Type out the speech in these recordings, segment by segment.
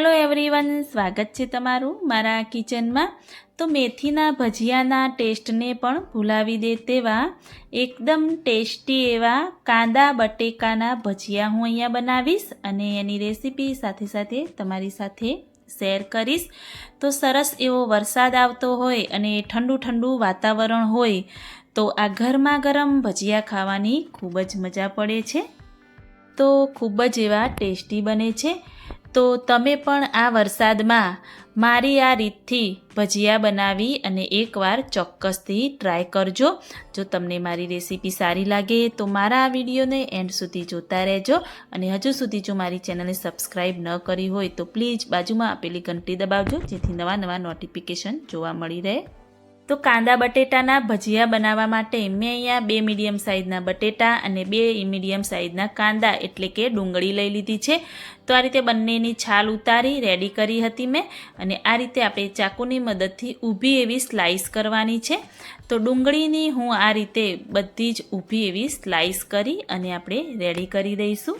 Hello everyone, સ્વાગત છે તમારું મારા કિચનમાં. તો મેથીના ભજીયાના ટેસ્ટને પણ ભૂલાવી દે તેવા એકદમ ટેસ્ટી એવા કાંદા બટેકાના ભજીયા હું અહીંયા બનાવીશ અને એની રેસીપી સાથે સાથે તમારી સાથે શેર કરીશ. તો સરસ એવો વરસાદ આવતો હોય અને ઠંડુ ઠંડુ વાતાવરણ હોય, તો આ ઘરમાં ગરમ ભજીયા ખાવાની ખૂબ જ મજા પડે છે. તો ખૂબ જ એવા ટેસ્ટી બને છે. તો તમે પણ આ વરસાદમાં મારી આ રીતથી ભજીયા બનાવી અને એકવાર ચોક્કસથી ટ્રાય કરજો. જો તમને મારી રેસીપી સારી લાગે તો મારા આ વિડીયોને એન્ડ સુધી જોતા રહેજો. અને હજુ સુધી જો મારી ચેનલને સબસ્ક્રાઈબ ન કરી હોય તો પ્લીઝ બાજુમાં આપેલી ઘંટી દબાવજો, જેથી નવા નવા નોટિફિકેશન જોવા મળી રહે. તો કાંદા બટેટાના ભજીયા બનાવવા માટે મેં અહીંયા બે મીડિયમ સાઇઝના બટેટા અને બે મીડિયમ સાઇઝના કાંદા, એટલે કે ડુંગળી લઈ લીધી છે. તો આ રીતે બંનેની છાલ ઉતારી, રેડી કરી હતી મેં અને આ રીતે આપણે ચાકુની મદદથી ઊભી એવી સ્લાઇસ કરવાની છે. તો ડુંગળીની હું આ રીતે બધી જ ઊભી એવી સ્લાઇસ કરી અને આપણે રેડી કરી દઈશું.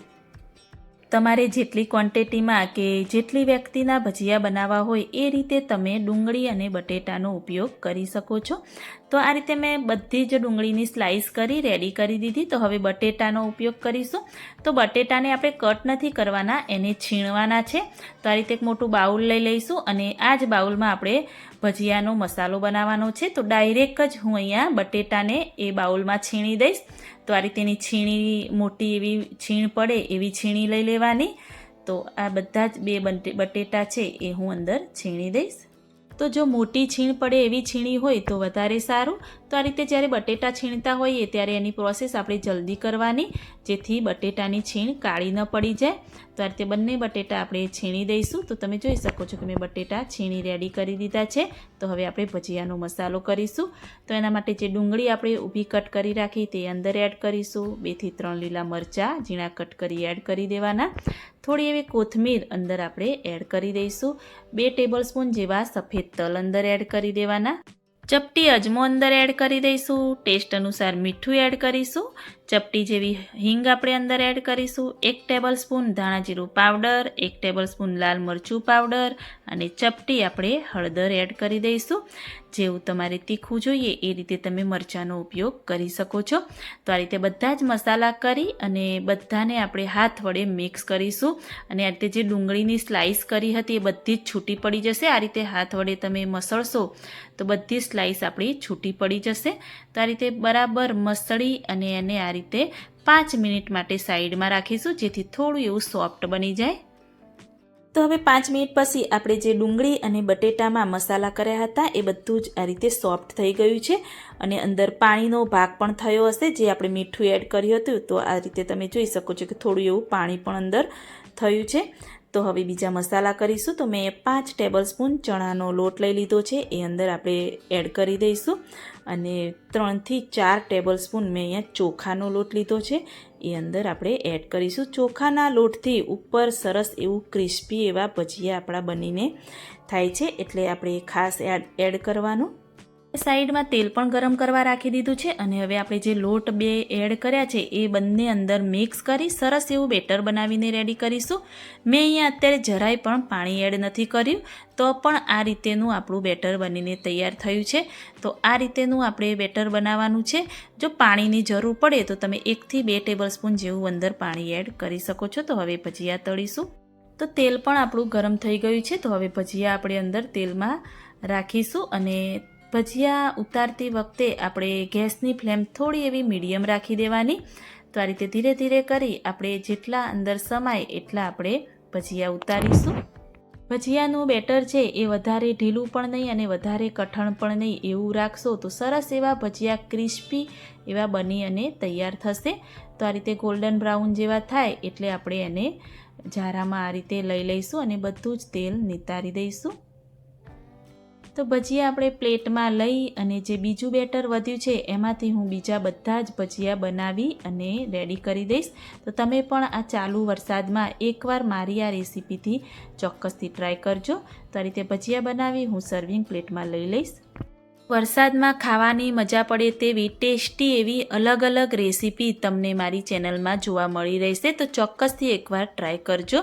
તમારે જેટલી ક્વોન્ટિટીમાં કે જેટલી વ્યક્તિના ભજીયા બનાવવા હોય એ રીતે તમે ડુંગળી અને બટેટાનો ઉપયોગ કરી શકો છો. તો આ રીતે મેં બધી જ ડુંગળીની સ્લાઇસ કરી રેડી કરી દીધી. તો હવે બટેટાનો ઉપયોગ કરીશું. તો બટેટાને આપણે કટ નથી કરવાના, એને છીણવાના છે. તો આ રીતે એક મોટું બાઉલ લઈ લઈશું અને આ જ બાઉલમાં આપણે ભજીયાનો મસાલો બનાવવાનો છે. તો ડાયરેક્ટ જ હું અહીંયા બટેટાને એ બાઉલમાં છીણી દઈશ. તો આ રીતેની છીણી મોટી એવી છીણ પડે એવી છીણી લઈ લેવાની. તો આ બધા જ બે બટેટા છે એ હું અંદર છીણી દઈશ. તો જો મોટી છીણ પડે એવી છીણી હોય તો વધારે સારું. તો આ રીતે જ્યારે બટેટા છીણતા હોઈએ ત્યારે એની પ્રોસેસ આપણે જલ્દી કરવાની, જેથી બટેટાની છીણ કાળી ન પડી જાય. તો આ રીતે બંને બટેટા આપણે છીણી દઈશું. તો તમે જોઈ શકો છો કે મેં બટેટા છીણી રેડી કરી દીધા છે. તો હવે આપણે ભજીયાનો મસાલો કરીશું. તો એના માટે જે ડુંગળી આપણે ઊભી કટ કરી રાખી તે અંદર એડ કરીશું. બેથી ત્રણ લીલા મરચાં, ઝીણા કટ કરી એડ કરી દેવાના. થોડી એવી કોથમીર અંદર આપણે એડ કરી દઈશું. બે ટેબલ સ્પૂન જેવા સફેદ તલ અંદર એડ કરી દેવાના. ચપટી અજમો અંદર એડ કરી દઈશું. ટેસ્ટ અનુસાર મીઠું એડ કરીશું. ચપટી જેવી હિંગ આપણે અંદર એડ કરીશું. એક ટેબલ સ્પૂન ધાણા જીરું પાવડર, એક ટેબલ સ્પૂન લાલ મરચું પાવડર અને ચપટી આપણે હળદર એડ કરી દઈશું. જેવું તમારે તીખું જોઈએ એ રીતે તમે મરચાંનો ઉપયોગ કરી શકો છો. તો આ રીતે બધા જ મસાલા કરી અને બધાને આપણે હાથ વડે મિક્સ કરીશું. અને આ રીતે જે ડુંગળીની સ્લાઇસ કરી હતી એ બધી જ છૂટી પડી જશે. આ રીતે હાથ વડે તમે મસળશો તો બધી સ્લાઇસ આપણી છૂટી પડી જશે. તો આ રીતે બરાબર મસળી અને એને આ રીતે પાંચ મિનિટ માટે સાઈડમાં રાખીશું, જેથી થોડું એવું સોફ્ટ બની જાય. તો હવે પાંચ મિનિટ પછી આપણે જે ડુંગળી અને બટેટામાં મસાલા કર્યા હતા, એ બધું જ આ રીતે સોફ્ટ થઈ ગયું છે. અને અંદર પાણીનો ભાગ પણ થયો હશે, જે આપણે મીઠું એડ કર્યું હતું, તો આ રીતે તમે જોઈ શકો છો કે થોડું એવું પાણી પણ અંદર થયું છે. તો હવે બીજા મસાલા કરીશું તો મેં પાંચ ટેબલ સ્પૂન ચણાનો લોટ લઈ લીધો છે, એ અંદર આપણે એડ કરી દઈશું. અને ત્રણથી ચાર ટેબલ સ્પૂન મેં અહીંયા ચોખાનો લોટ લીધો છે, એ અંદર આપણે એડ કરીશું. ચોખાના લોટથી ઉપર સરસ એવું ક્રિસ્પી એવા ભજીયા આપણા બનીને થાય છે, એટલે આપણે ખાસ એડ એડ કરવાનું. સાઈડમાં તેલ પણ ગરમ કરવા રાખી દીધું છે અને હવે આપણે જે લોટ બે એડ કર્યા છે એ બંને અંદર મિક્સ કરી સરસ એવું બેટર બનાવીને રેડી કરીશું. મેં અહીંયા અત્યારે જરાય પણ પાણી એડ નથી કર્યું, તો પણ આ રીતેનું આપણું બેટર બનીને તૈયાર થયું છે. તો આ રીતેનું આપણે બેટર બનાવવાનું છે. જો પાણીની જરૂર પડે તો તમે એકથી બે ટેબલ જેવું અંદર પાણી એડ કરી શકો છો. તો હવે ભજીયા તળીશું. તો તેલ પણ આપણું ગરમ થઈ ગયું છે. તો હવે ભજીયા આપણે અંદર તેલમાં રાખીશું અને ભજીયા ઉતારતી વખતે આપણે ગેસની ફ્લેમ થોડી એવી મીડિયમ રાખી દેવાની. તો આ રીતે ધીરે ધીરે કરી આપણે જેટલા અંદર સમાય એટલા આપણે ભજીયા ઉતારીશું. ભજીયાનું બેટર છે એ વધારે ઢીલું પણ નહીં અને વધારે કઠણ પણ નહીં એવું રાખશો તો સરસ એવા ભજીયા ક્રિસ્પી એવા બની અને તૈયાર થશે. તો આ રીતે ગોલ્ડન બ્રાઉન જેવા થાય એટલે આપણે એને જારામાં આ રીતે લઈ લઈશું અને બધું જ તેલ નિતારી દઈશું. તો ભજીયા આપણે પ્લેટમાં લઈ અને જે બીજું બેટર વધ્યું છે, એમાંથી હું બીજા બધા જ ભજીયા બનાવી અને રેડી કરી દઈશ. તો તમે પણ આ ચાલુ વરસાદમાં એકવાર મારી આ રેસીપીથી ચોક્કસથી ટ્રાય કરજો. તો આ રીતે ભજીયા બનાવી હું સર્વિંગ પ્લેટમાં લઈ લઈશ. વરસાદમાં ખાવાની મજા પડે તેવી ટેસ્ટી એવી અલગ અલગ રેસીપી તમને મારી ચેનલમાં જોવા મળી રહેશે, તો ચોક્કસથી એકવાર ટ્રાય કરજો.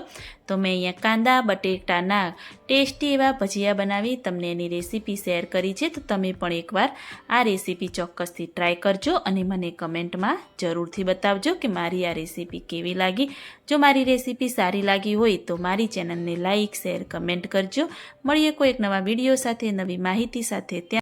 તો મેં અહીંયા કાંદા, બટેટાના ટેસ્ટી એવા ભજીયા બનાવી તમને એની રેસીપી શેર કરી છે, તો તમે પણ એકવાર આ રેસીપી ચોક્કસથી ટ્રાય કરજો અને મને કમેન્ટમાં જરૂરથી બતાવજો કે મારી આ રેસીપી કેવી લાગી. જો મારી રેસીપી સારી લાગી હોય, તો મારી ચેનલને લાઇક શેર, કમેન્ટ કરજો. મળીએ કોઈ એક નવા વીડિયો સાથે, નવી માહિતી સાથે. ત્યાં